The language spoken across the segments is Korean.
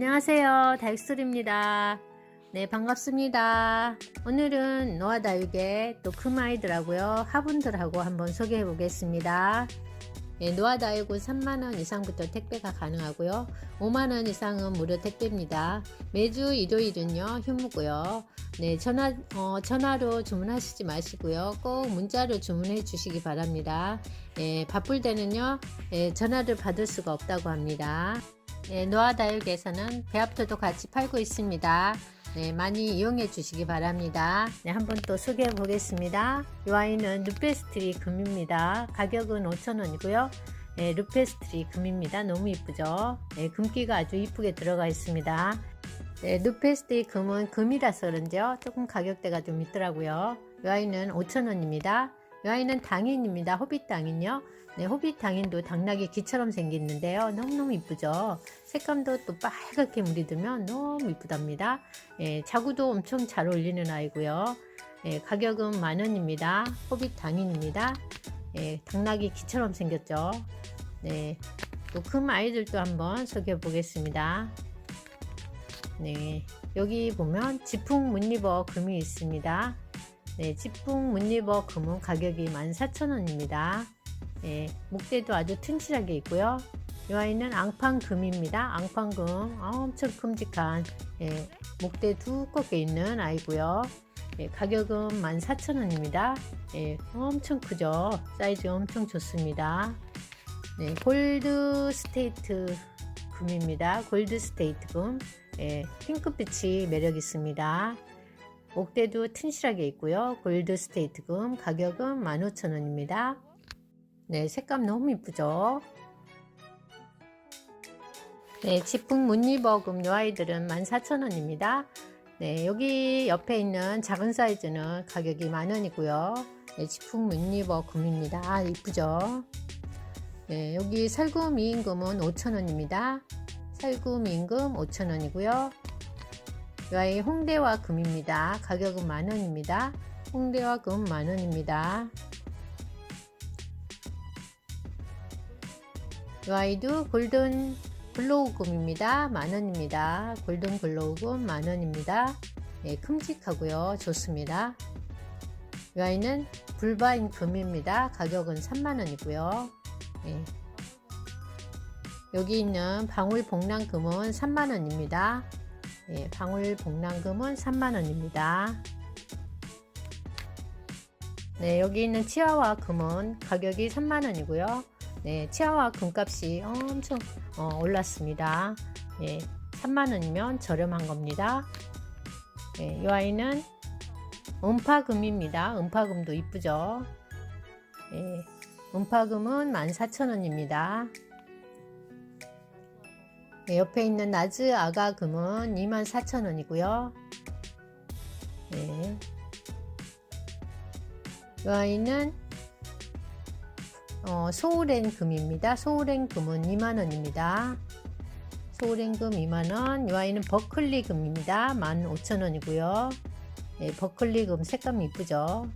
안녕하세요. 다육스토리입니다. 네, 반갑습니다. 오늘은 노아 다육의 또 금아이들하고요. 화분들하고 한번 소개해 보겠습니다. 네, 노아 다육은 3만원 이상부터 택배가 가능하고요. 5만원 이상은 무료 택배입니다. 매주 일요일은요, 휴무고요. 네, 전화, 어, 전화로 주문하시지 마시고요. 꼭 문자로 주문해 주시기 바랍니다. 예, 바쁠 때는요, 예, 전화를 받을 수가 없다고 합니다. 네, 노아다육에서는 배합토도 같이 팔고 있습니다. 네, 많이 이용해 주시기 바랍니다. 네, 한번 또 소개해 보겠습니다. 이 와인은 루페스트리 금입니다. 가격은 5,000원이고요. 네, 루페스트리 금입니다. 너무 이쁘죠? 네, 금기가 아주 이쁘게 들어가 있습니다. 네, 루페스트리 금은 금이라서 그런지요. 조금 가격대가 좀 있더라고요. 이 와인은 5,000원입니다. 이 와인은 당인입니다. 호빗 당인요. 네, 호빗 당인도 당나귀 귀처럼 생겼는데요. 너무너무 이쁘죠? 색감도 또 빨갛게 물이 들면 너무 이쁘답니다. 예, 자구도 엄청 잘 어울리는 아이고요. 예, 가격은 만 원입니다. 호빗 당인입니다. 예, 당나귀 귀처럼 생겼죠? 네, 또 금 아이들도 한번 소개해 보겠습니다. 네, 여기 보면 지풍 문리버 금이 있습니다. 네, 지풍 문리버 금은 가격이 14,000원입니다. 예, 목대도 아주 튼실하게 있고요. 이 아이는 앙팡금입니다. 앙팡금 아, 엄청 큼직한 예, 목대 두껍게 있는 아이고요. 예, 가격은 14,000원입니다. 예, 엄청 크죠. 사이즈 엄청 좋습니다. 네, 골드 스테이트 금입니다. 골드 스테이트 금 예, 핑크빛이 매력 있습니다. 목대도 튼실하게 있고요. 골드 스테이트 금 가격은 15,000원입니다. 네, 색감 너무 이쁘죠? 네, 지풍 문리버금 요 아이들은 14,000원입니다. 네, 여기 옆에 있는 작은 사이즈는 가격이 만 원이고요. 네, 지풍 문리버 금입니다. 아, 이쁘죠? 네, 여기 살구 미인금은 5,000원입니다. 살구 미인금 5,000원이고요. 이 아이 홍대와 금입니다. 가격은 만 원입니다. 홍대와 금 만 원입니다. 이 아이도 골든 글로우금입니다. 만원입니다. 골든 글로우금 만원입니다. 예, 큼직하고요. 좋습니다. 이 아이는 불바인 금입니다. 가격은 3만원이고요. 예. 여기 있는 방울 복랑금은 3만원입니다. 예, 방울 복랑금은 3만원입니다. 네, 여기 있는 치아와 금은 가격이 3만원이고요. 네, 치아와 금값이 엄청 어, 올랐습니다. 예, 3만원이면 저렴한 겁니다. 예, 이 아이는 음파금입니다. 음파금도 이쁘죠? 예, 음파금은 14,000원입니다. 네, 옆에 있는 나즈 아가금은 24,000원이고요. 네. 이 아이는 어, 소우렌 금입니다. 소우렌 금은 2만원입니다. 소우렌 금 2만원. 이 아이는 버클리 금입니다. 15,000원이고요. 네, 버클리 금 색감 이쁘죠?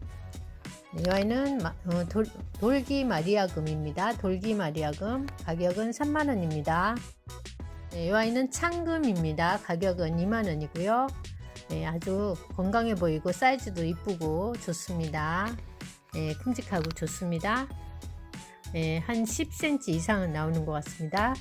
네, 이 아이는 마, 어, 돌, 돌기 마리아 금입니다. 돌기 마리아 금 가격은 3만원입니다. 네, 이 아이는 창금입니다. 가격은 2만원이고요. 네, 아주 건강해 보이고 사이즈도 이쁘고 좋습니다. 네, 큼직하고 좋습니다. 네, 한 10cm 이상은 나오는 것 같습니다.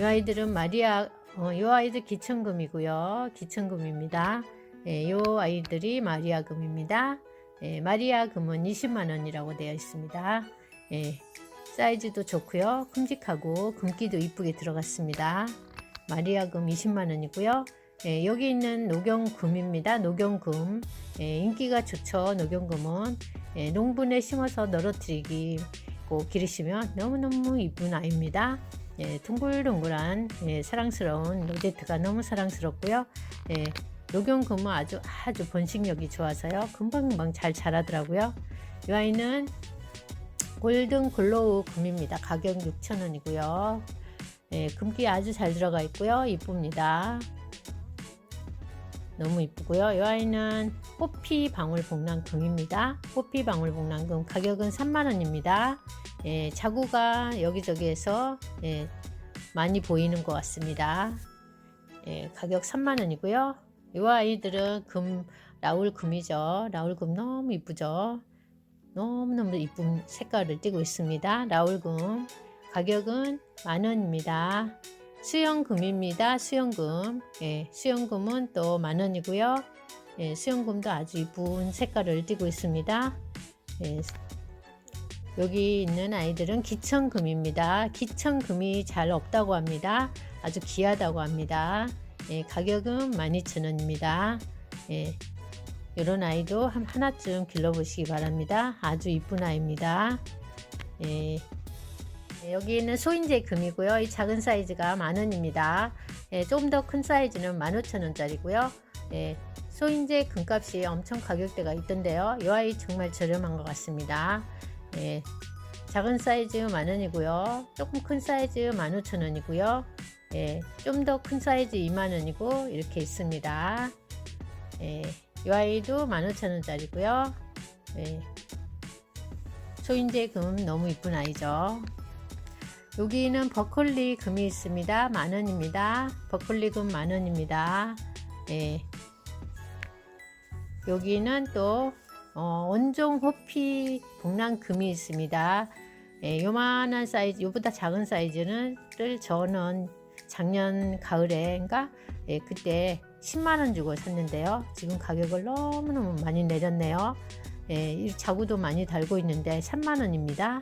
이 아이들은 마리아, 어, 이 아이들 기천금이고요. 기천금입니다. 네, 이 아이들이 마리아금입니다. 네, 마리아금은 20만원이라고 되어 있습니다. 네, 사이즈도 좋고요. 큼직하고 금기도 이쁘게 들어갔습니다. 마리아금 20만원이고요. 예, 여기 있는 녹용금입니다. 녹용금. 예, 인기가 좋죠. 녹용금은. 예, 농분에 심어서 널어뜨리기 고 기르시면 너무너무 이쁜 아이입니다. 예, 둥글둥글한 예, 사랑스러운 로제트가 너무 사랑스럽고요. 예, 녹용 금은 아주 아주 번식력이 좋아서요. 금방금방 잘 자라더라고요. 이 아이는 골든 글로우 금입니다. 가격 6,000원이고요. 예, 금기 아주 잘 들어가 있고요. 이쁩니다. 너무 이쁘고요. 이 아이는 호피 방울 복랑금입니다. 호피 방울 복랑금 가격은 3만원입니다. 예, 자구가 여기저기에서 예, 많이 보이는 것 같습니다. 예, 가격 3만원이고요. 이 아이들은 금, 라울 금이죠. 라울 금 너무 이쁘죠. 너무너무 이쁜 색깔을 띠고 있습니다. 라울 금. 가격은 만원입니다. 수영금입니다. 수영금. 예, 수영금은 또 만 원이고요. 예, 수영금도 아주 이쁜 색깔을 띠고 있습니다. 예, 여기 있는 아이들은 기천금입니다. 기천금이 잘 없다고 합니다. 아주 귀하다고 합니다. 예, 가격은 12,000원입니다. 예, 이런 아이도 한 하나쯤 길러보시기 바랍니다. 아주 이쁜 아이입니다. 예, 예, 여기 있는 소인제 금이고요. 이 작은 사이즈가 만원입니다. 예, 좀더큰 사이즈는 15,000원짜리고요. 예, 소인제 금값이 엄청 가격대가 있던데요. 이 아이 정말 저렴한 것 같습니다. 예, 작은 사이즈 만원이고요. 조금 큰 사이즈 15,000원이고요. 예, 좀더 큰 사이즈 2만원이고 이렇게 있습니다. 예, 이 아이도 15,000원짜리고요. 예, 소인제 금 너무 이쁜 아이죠. 여기는 버클리 금이 있습니다. 만 원입니다. 버클리 금 만 원입니다. 예. 여기는 또 어, 원종 호피 복랑 금이 있습니다. 예, 요만한 사이즈, 요보다 작은 사이즈는 를 저는 작년 가을에인가 예, 그때 10만 원 주고 샀는데요. 지금 가격을 너무너무 많이 내렸네요. 예, 이 자구도 많이 달고 있는데 3만 원입니다.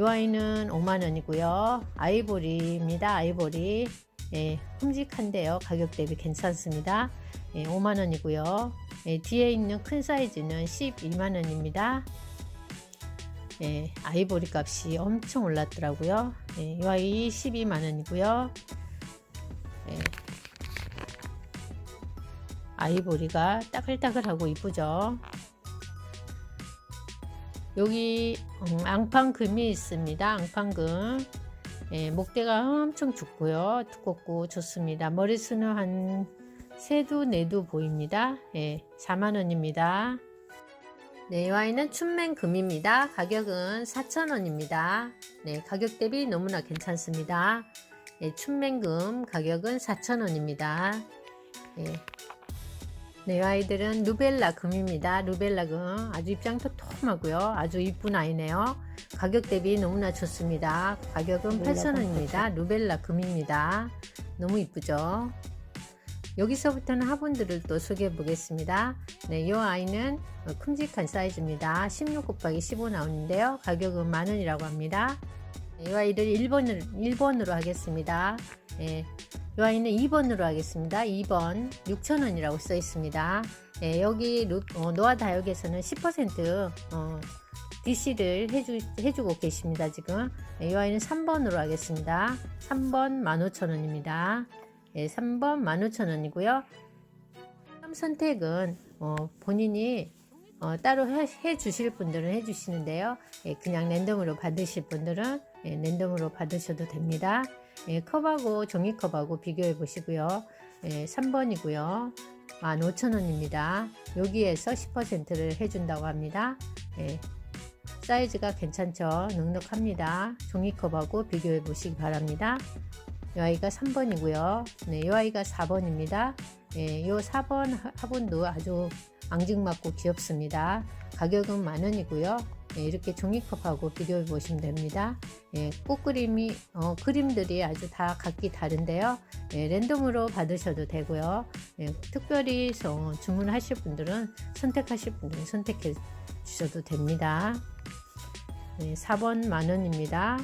이 아이는 5만 원이고요. 아이보리입니다. 아이보리. 예, 흠직한데요. 가격 대비 괜찮습니다. 예, 5만 원이고요. 예, 뒤에 있는 큰 사이즈는 12만 원입니다. 예, 아이보리 값이 엄청 올랐더라고요. 예, 이 아이 12만 원이고요. 예, 아이보리가 따글따글하고 이쁘죠. 여기 음, 앙팡금이 있습니다. 앙팡금. 예, 목대가 엄청 굵고요. 두껍고 좋습니다. 머리수는 한 세두 네두 보입니다. 예, 4만원입니다. 네, 이 와인은 춘맹금입니다. 가격은 4,000원입니다. 네, 가격 대비 너무나 괜찮습니다. 예, 춘맹금 가격은 4,000원입니다. 예. 네, 이 아이들은 루벨라 금입니다. 루벨라 금 아주 입장 토톰하고요. 아주 이쁜 아이네요. 가격 대비 너무나 좋습니다. 가격은 8,000원입니다. 루벨라 금입니다. 너무 이쁘죠? 여기서부터는 화분들을 또 소개해 보겠습니다. 네, 이 아이는 큼직한 사이즈입니다. 16 곱하기 15 나오는데요. 가격은 만 원이라고 합니다. 이 아이를 1번으로, 1번으로 하겠습니다. 예, 이 아이는 2번으로 하겠습니다. 2번 6,000원이라고 써 있습니다. 예, 여기 루, 어, 노아 다육에서는 10% 어, DC를 해주, 해주고 계십니다. 지금 예, 이 아이는 3번으로 하겠습니다. 3번 15,000원입니다. 예, 3번 15,000원이고요. 다음 선택은 어, 본인이 어, 따로 해, 해 주실 분들은 해 주시는데요. 예, 그냥 랜덤으로 받으실 분들은 예, 랜덤으로 받으셔도 됩니다. 예, 컵하고 종이컵하고 비교해 보시고요. 예, 3번이고요. 15,000원입니다. 여기에서 10%를 해준다고 합니다. 예, 사이즈가 괜찮죠? 넉넉합니다. 종이컵하고 비교해 보시기 바랍니다. 이 아이가 3번이고요. 네, 이 아이가 4번입니다. 예, 이 4번 화분도 아주 앙증맞고 귀엽습니다. 가격은 만 원이고요. 예, 이렇게 종이컵하고 비교해 보시면 됩니다. 예, 꽃그림이 어, 그림들이 아주 다 각기 다른데요. 예, 랜덤으로 받으셔도 되고요. 예, 특별히 어, 주문하실 분들은 선택하실 분들은 선택해 주셔도 됩니다. 네, 4번 만원입니다.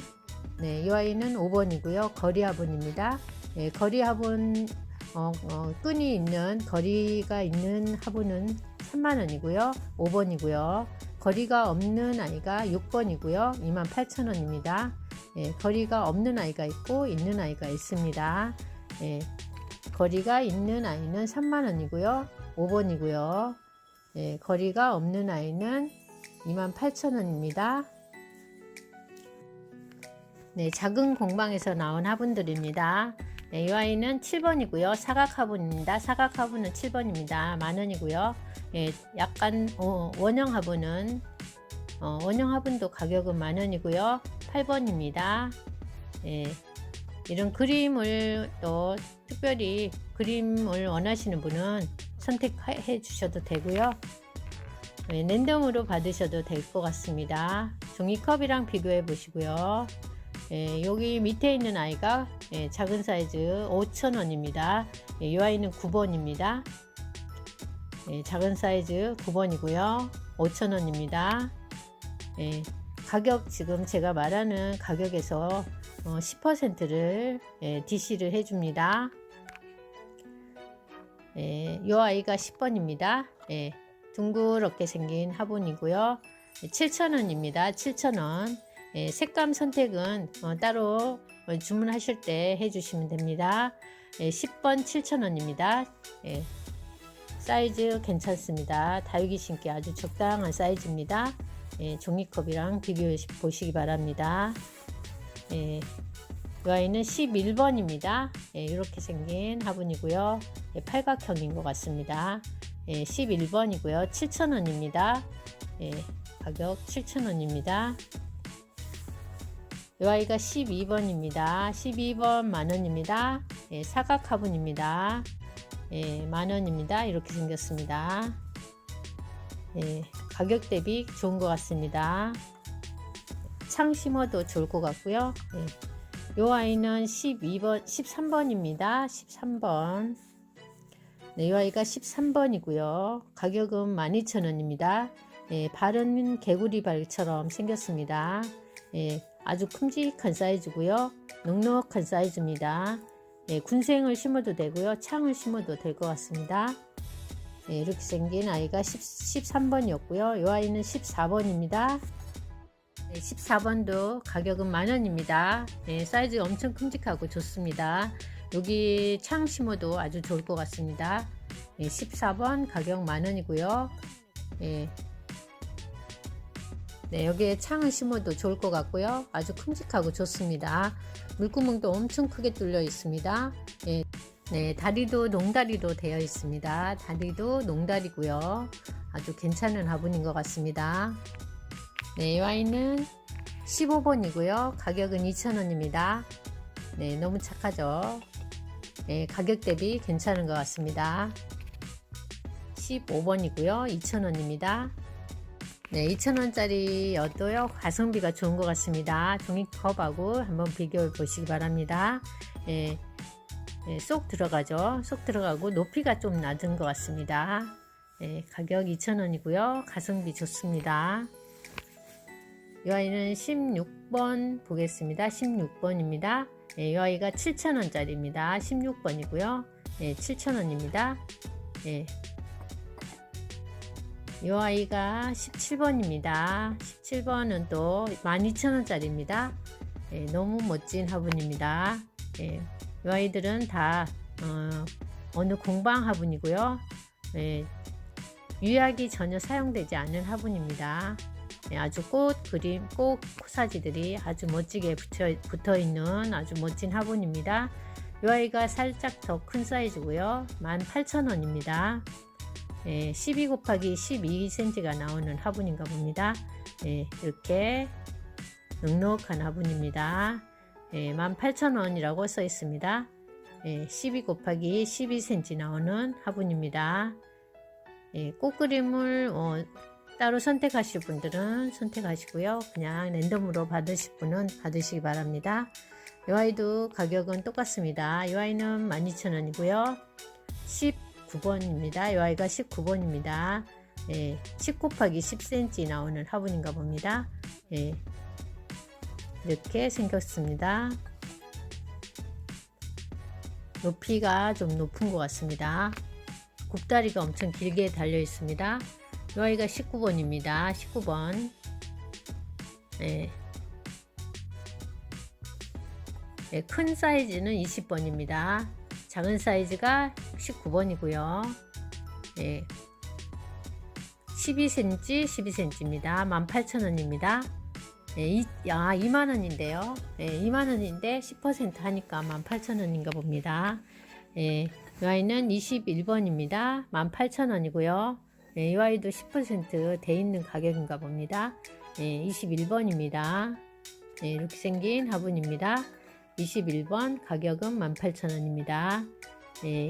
네, 이 아이는 5번이고요. 거리 화분입니다. 예, 거리 화분 어, 어, 끈이 있는 거리가 있는 화분은 3만 원이고요. 5번이고요. 거리가 없는 아이가 6번이고요. 28,000원입니다. 예, 거리가 없는 아이가 있고 있는 아이가 있습니다. 예, 거리가 있는 아이는 3만원이고요. 5번이고요. 예, 거리가 없는 아이는 28,000원입니다. 네, 작은 공방에서 나온 화분들입니다. 네, 이 아이는 7번이고요. 사각 화분입니다. 사각 화분은 7번입니다. 만원이고요. 예, 약간 어, 원형 화분은 어, 원형 화분도 가격은 만 원이고요. 8번입니다. 예, 이런 그림을 또 특별히 그림을 원하시는 분은 선택해 주셔도 되고요. 네, 랜덤으로 받으셔도 될 것 같습니다. 종이컵이랑 비교해 보시고요. 예, 여기 밑에 있는 아이가 예, 작은 사이즈 5,000원입니다. 예, 이 아이는 9번입니다. 예, 작은 사이즈 9번이고요. 5,000원입니다. 예, 가격 지금 제가 말하는 가격에서 어, 10%를 예, DC를 해줍니다. 예, 이 아이가 10번입니다. 예, 둥그렇게 생긴 화분이고요. 7,000원입니다. 7,000원. 예, 색감 선택은 어, 따로 어, 주문하실 때 해주시면 됩니다. 예, 10번 7,000원입니다. 예, 사이즈 괜찮습니다. 다육이 신기 아주 적당한 사이즈입니다. 예, 종이컵이랑 비교해 보시기 바랍니다. 예, 이 아이는 11번입니다. 예, 이렇게 생긴 화분이고요. 예, 팔각형인 것 같습니다. 예, 11번이고요. 7,000원입니다. 예, 가격 7,000원입니다. 이 아이가 12번입니다. 12번 만원입니다. 예, 사각 화분입니다. 예, 만 원입니다. 이렇게 생겼습니다. 예, 가격 대비 좋은 것 같습니다. 창 심어도 좋을 것 같고요. 예, 이 아이는 12번, 13번입니다. 13번. 네, 이 아이가 13번이고요. 가격은 12,000원입니다. 예, 발은 개구리 발처럼 생겼습니다. 예, 아주 큼직한 사이즈고요. 넉넉한 사이즈입니다. 예, 군생을 심어도 되고요. 창을 심어도 될 것 같습니다. 예, 이렇게 생긴 아이가 10, 13번이었고요. 이 아이는 14번입니다. 네, 14번도 가격은 만원입니다. 예, 사이즈 엄청 큼직하고 좋습니다. 여기 창 심어도 아주 좋을 것 같습니다. 예, 14번 가격 만원이고요. 예, 네, 여기에 창을 심어도 좋을 것 같고요. 아주 큼직하고 좋습니다. 물구멍도 엄청 크게 뚫려 있습니다. 예, 네, 다리도 농다리로 되어 있습니다. 다리도 농다리고요. 아주 괜찮은 화분인 것 같습니다. 네, 이 와인은 15번이고요. 가격은 2,000원입니다. 네, 너무 착하죠? 네, 가격 대비 괜찮은 것 같습니다. 15번이고요. 2,000원입니다. 네, 2,000원짜리여도요, 가성비가 좋은 것 같습니다. 종이컵하고 한번 비교해 보시기 바랍니다. 예, 예, 쏙 들어가죠. 쏙 들어가고 높이가 좀 낮은 것 같습니다. 예, 가격 2,000원이고요. 가성비 좋습니다. 이 아이는 16번 보겠습니다. 16번입니다. 예, 이 아이가 7,000원짜리입니다. 16번이고요. 예, 7,000원입니다. 예, 이 아이가 17번입니다. 17번은 또 12,000원짜리입니다. 예, 너무 멋진 화분입니다. 예, 이 아이들은 다 어, 느 공방 화분이고요. 예, 유약이 전혀 사용되지 않는 화분입니다. 예, 아주 꽃 그림, 꽃 코사지들이 아주 멋지게 붙여, 붙어 있는 아주 멋진 화분입니다. 이 아이가 살짝 더 큰 사이즈고요. 18,000원입니다. 예, 12 곱하기 12cm가 나오는 화분인가 봅니다. 예, 이렇게 넉넉한 화분입니다. 예, 18,000원이라고 써 있습니다. 예, 12 곱하기 12cm 나오는 화분입니다. 예, 꽃그림을 어, 따로 선택하실 분들은 선택하시고요. 그냥 랜덤으로 받으실 분은 받으시기 바랍니다. 이 아이도 가격은 똑같습니다. 이 아이는 12,000원이고요. 10 9번입니다. 이 아이가 19번입니다. 예, 10 곱하기 10cm 나오는 화분인가 봅니다. 예, 이렇게 생겼습니다. 높이가 좀 높은 것 같습니다. 굽다리가 엄청 길게 달려 있습니다. 이 아이가 19번입니다. 19번. 예. 예, 큰 사이즈는 20번입니다. 작은 사이즈가 19번이고요. 예. 12cm, 12cm입니다. 18,000원입니다. 예, 이, 아, 2만원인데요. 예, 2만원인데 10% 하니까 18,000원인가 봅니다. 예, 이 아이는 21번입니다. 18,000원이고요. 예, 이 아이도 10%돼 있는 가격인가 봅니다. 예, 21번입니다. 예, 이렇게 생긴 화분입니다. 21번 가격은 18,000원입니다. 예,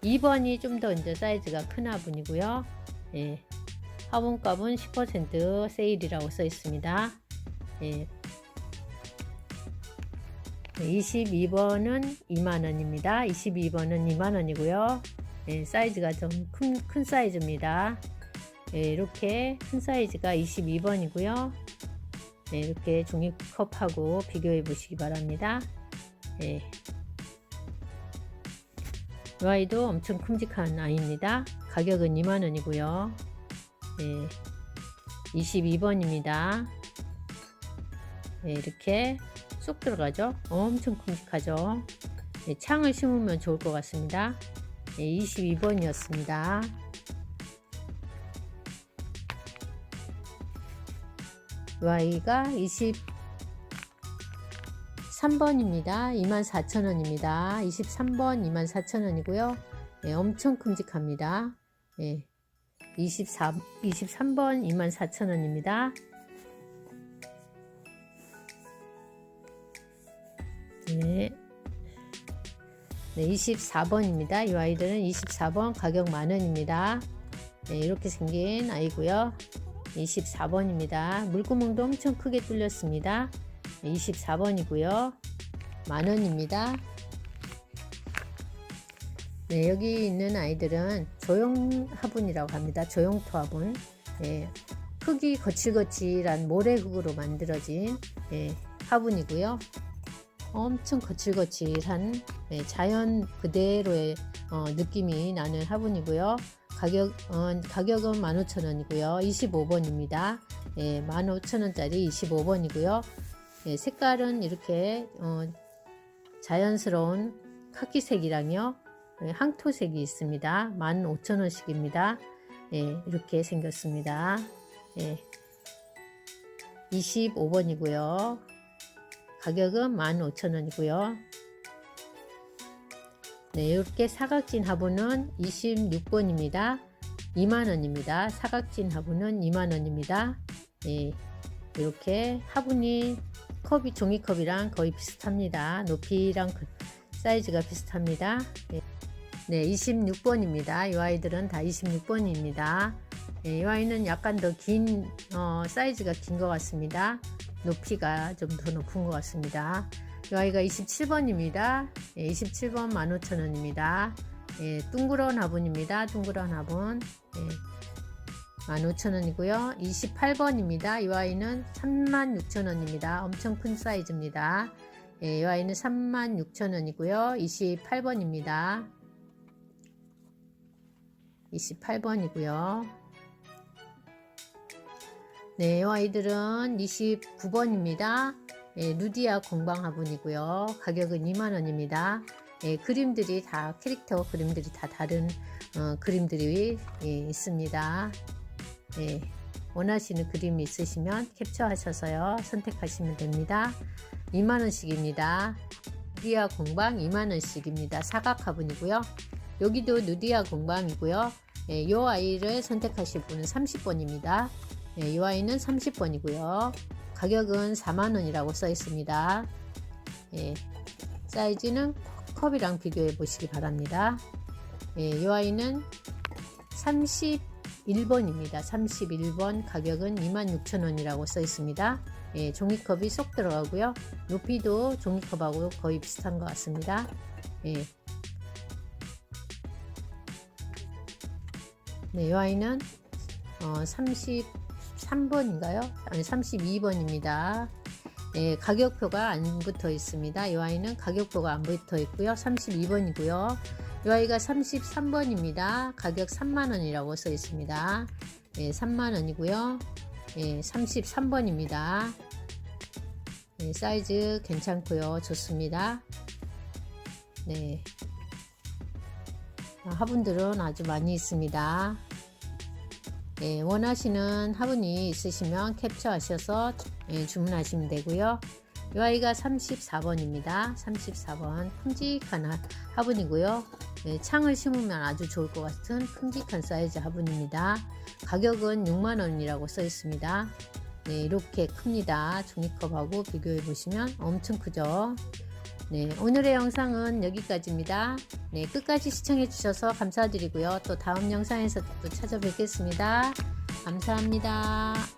22번이 좀 더 이제 사이즈가 큰 화분이고요. 예, 화분값은 10% 세일이라고 써 있습니다. 예, 22번은 2만원입니다. 22번은 2만원이고요. 예, 사이즈가 좀 큰 큰 사이즈입니다. 예, 이렇게 큰 사이즈가 22번이고요. 네, 이렇게 종이컵하고 비교해 보시기 바랍니다. 예. 이 아이도 엄청 큼직한 아이입니다. 가격은 2만원이고요. 예. 22번입니다. 예, 이렇게 쏙 들어가죠. 엄청 큼직하죠. 예, 창을 심으면 좋을 것 같습니다. 예, 22번이었습니다. Y가 23번입니다. 24,000원입니다. 23번 24,000원이고요. 예, 엄청 큼직합니다. 예, 24, 23번 24,000원입니다. 네. 네, 24번입니다. 이 아이들은 24번 가격 만원입니다. 네, 이렇게 생긴 아이고요. 24번입니다. 물구멍도 엄청 크게 뚫렸습니다. 24번이고요. 만원입니다. 네, 여기 있는 아이들은 조형 화분이라고 합니다. 조형토 화분. 예, 흙이 거칠거칠한 모래흙으로 만들어진 예, 화분이고요. 엄청 거칠거칠한 예, 자연 그대로의 어, 느낌이 나는 화분이고요. 가격, 어, 가격은 15,000원이고요. 25번입니다. 예, 15,000원짜리 25번이고요. 예, 색깔은 이렇게 어, 자연스러운 카키색이랑요. 예, 항토색이 있습니다. 15,000원씩입니다. 예, 이렇게 생겼습니다. 예, 25번이고요. 가격은 15,000원이고요. 네, 이렇게 사각진 화분은 26번입니다. 2만원입니다. 사각진 화분은 2만원입니다. 네, 이렇게 화분이 컵이 종이컵이랑 거의 비슷합니다. 높이랑 그 사이즈가 비슷합니다. 네, 네 26번입니다. 이 아이들은 다 26번입니다. 네, 이 아이는 약간 더긴 어, 사이즈가 긴 것 같습니다. 높이가 좀 더 높은 것 같습니다. 이 아이가 27번입니다. 예, 27번 15,000원입니다. 예, 둥그런 화분입니다. 둥그런 화분. 예, 15,000원이고요. 28번입니다. 이 아이는 36,000원입니다. 엄청 큰 사이즈입니다. 예, 이 아이는 36,000원이고요. 28번입니다. 28번이고요. 네, 이 아이들은 29번입니다. 예, 루디아 공방 화분이고요. 가격은 2만원입니다. 예, 그림들이 다 캐릭터 그림들이 다 다른 어, 그림들이 예, 있습니다. 예, 원하시는 그림이 있으시면 캡처하셔서요 선택하시면 됩니다. 2만원씩입니다. 누디아 공방 2만원씩입니다. 사각 화분이고요. 여기도 누디아 공방이고요. 예, 이 아이를 선택하실 분은 30번입니다. 예, 이 아이는 30번이고요. 가격은 4만원이라고 써 있습니다. 예, 사이즈는 컵이랑 비교해 보시기 바랍니다. 예, 이 아이는 31번입니다. 31번 가격은 26,000원이라고 써 있습니다. 예, 종이컵이 쏙 들어가고요. 높이도 종이컵하고 거의 비슷한 것 같습니다. 예. 네, 이 아이는 어, 33번인가요? 아니 32번입니다. 예, 가격표가 안 붙어 있습니다. 이 아이는 가격표가 안 붙어 있고요. 32번이고요. 이 아이가 33번입니다. 가격 3만원이라고 써 있습니다. 예, 3만원이고요. 예, 33번입니다. 예, 사이즈 괜찮고요. 좋습니다. 네. 아, 화분들은 아주 많이 있습니다. 예, 원하시는 화분이 있으시면 캡처하셔서 예, 주문하시면 되고요. 이 아이가 34번입니다. 34번 큼직한 화분이고요. 예, 창을 심으면 아주 좋을 것 같은 큼직한 사이즈 화분입니다. 가격은 6만원이라고 써 있습니다. 네, 이렇게 큽니다. 종이컵하고 비교해 보시면 엄청 크죠. 네, 오늘의 영상은 여기까지입니다. 네, 끝까지 시청해 주셔서 감사드리고요. 또 다음 영상에서 또 찾아뵙겠습니다. 감사합니다.